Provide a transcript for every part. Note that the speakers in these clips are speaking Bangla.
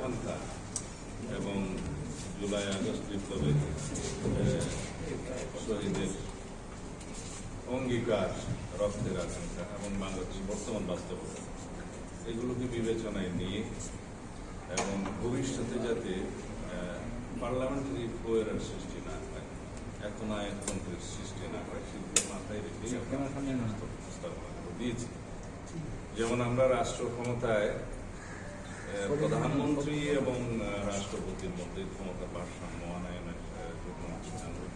আকাঙ্ক্ষা এবং জুলাই আগস্ট বিপ্লবের আহ, শহীদের অঙ্গীকার রক্তের আকাঙ্ক্ষা এবং বাংলাদেশের বর্তমান বাস্তবতা। এগুলোকে বিবেচনায় নিয়ে এবং ভবিষ্যতে যাতে পার্লামেন্টারি ফ্লোয়ের সৃষ্টি না হয় এত নায়কতন্ত্রের সৃষ্টি না হয় সেগুলো মাথায় রেখেই আমরা দিয়েছি। যেমন আমরা রাষ্ট্র ক্ষমতায় প্রধানমন্ত্রী এবং রাষ্ট্রপতির মধ্যে ক্ষমতা ভারসাম্য আনায়নের আন্দোলন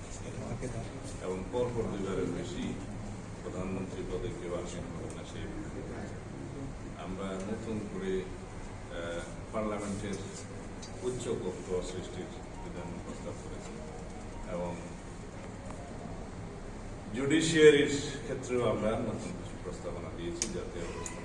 এবং পরপর দুইবারের বেশি প্রধানমন্ত্রী পদে কেউ আসীন না সেই আমরা নতুন করে পার্লামেন্টের উচ্চ কক্ষ সৃষ্টির বিধান প্রস্তাব করেছি। এবং জুডিশিয়ারির ক্ষেত্রেও আমরা নতুন কিছু প্রস্তাবনা দিয়েছি যাতে অবস্থান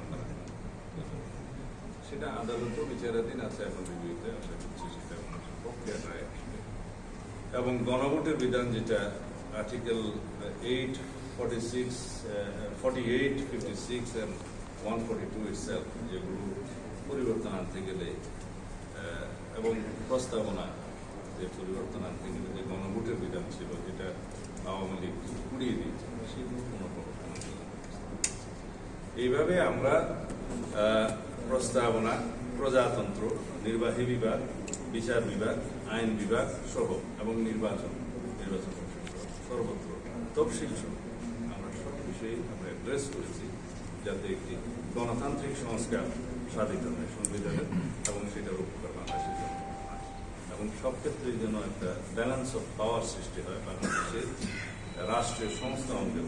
সেটা আদালতও বিচারাধীন আছে, এখন রিভিউতে আশা করছি সেটা পক্ষে রায় আসবে এবং গণভোটের বিধান যেটা, article eight forty six forty eight fifty six and one two যেগুলো পরিবর্তন আনতে গেলে এবং প্রস্তাবনা যে পরিবর্তন আনতে গেলে যে গণভোটের বিধান ছিল, যেটা আওয়ামী লীগ কুড়িয়ে দিয়েছে, সেগুলো কোনো হবে। এইভাবে আমরা প্রস্তাবনা, প্রজাতন্ত্র, নির্বাহী বিভাগ, বিচার বিভাগ, আইন বিভাগ সহ, এবং নির্বাচন নির্বাচন সর্বত্র তফসিল সহ আমরা সব বিষয়ে আমরা অ্যাড্রেস করেছি যাতে একটি গণতান্ত্রিক সংস্কার সাধিত হয়, সংবিধানের, এবং সেটার উপকার বাংলাদেশের জন্য এবং সব ক্ষেত্রে যেন একটা ব্যালেন্স অফ পাওয়ার সৃষ্টি হয় বাংলাদেশের রাষ্ট্রের সংস্থা অঙ্গের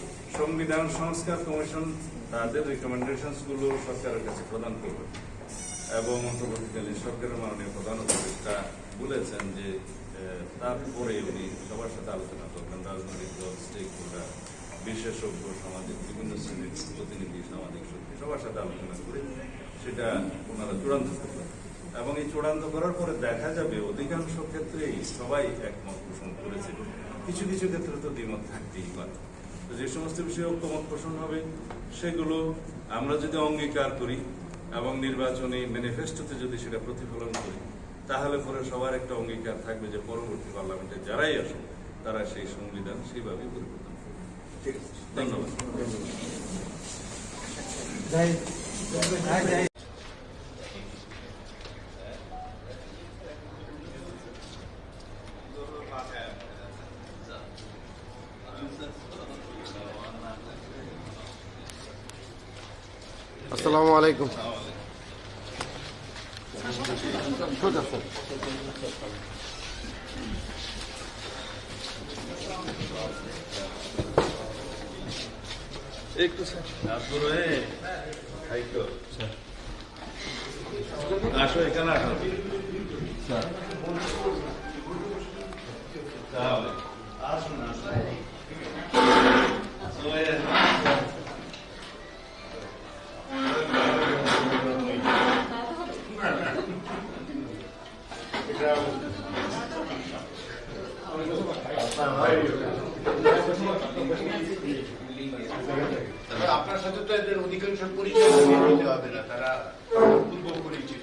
সংবিধান, সংস্কার কমিশন তাদের রিকমেন্ডেশনগুলো সরকারের কাছে প্রদান করবে। এবং অন্তর্বর্তীকালীন সরকারের মাননীয় প্রধান উপদেষ্টা বলেছেন যে তারপরে উনি সবার সাথে আলোচনা করবেন। রাজনৈতিক দল স্টেক হোল্ডার বিশেষজ্ঞ, সামাজিক, বিভিন্ন শ্রেণির প্রতিনিধি, সামাজিক শক্তি, সবার সাথে আলোচনা করে সেটা ওনারা চূড়ান্ত করবেন। এবং এই চূড়ান্ত করার পরে দেখা যাবে অধিকাংশ ক্ষেত্রেই সবাই একমত পোষণ করেছে। কিছু কিছু ক্ষেত্রে তো দ্বিমত থাকতেই পারে। যে সমস্ত বিষয়ে ঐক্যমত পোষণ হবে সেগুলো আমরা যদি অঙ্গীকার করি এবং নির্বাচনী ম্যানিফেস্টোতে যদি সেটা প্রতিফলন করি তাহলে পরে সবার একটা অঙ্গীকার থাকবে যে পরবর্তী পার্লামেন্টে যারাই আসুক তারা সেই সংবিধান সেইভাবে পরিবর্তন করবে। ঠিক ধন্যবাদ। আসসালামু আলাইকুম। স্যার একটু হাইকো আসো এখানে আসো। আসুন আসুন। আপনার সাথে তো এদের অধিকাংশ পরিচয় হবে না তারা পূর্ব পরিচিত।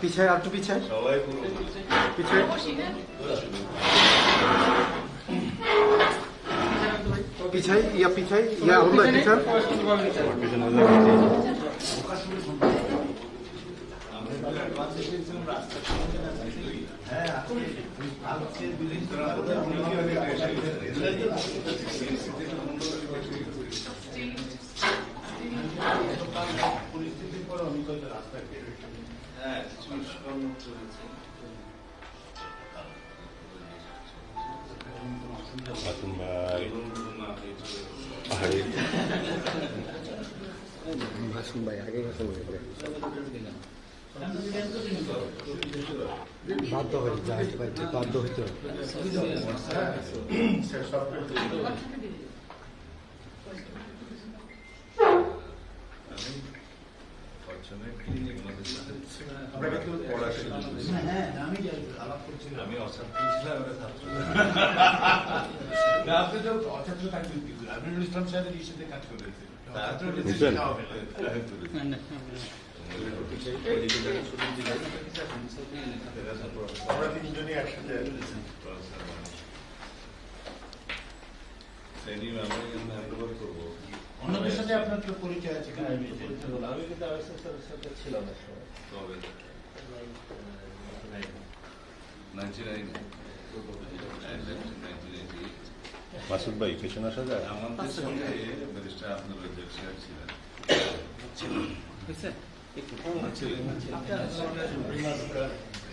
পিছায় আর একটু পিছায় সবাই পুরো পিছায়। পিছাই ইয়া পিছাই ইয়া আমরা পিছান ভাসুন ভাই আগে গেছে মনে বাধ্য হয়ে যাইতে পারছে বাধ্য হইতে আমি অছাত্র ছিলাম আপনি তো অছাত্র থাকবেন কি আমিনুল ইসলাম সাহেবের ইস্যুতে কাজ করেছেন আমরা তিনজনই একসাথে অন্যদের সাথে আপনার তো পরিচয় আছে কিনা আমি না। আমি কিন্তু আমার সাথে ছিলাম এক সময় তবে মাসুদ ভাই পেছনে আসা যায়? আমাদের সঙ্গে ব্যারিস্টার Thank you.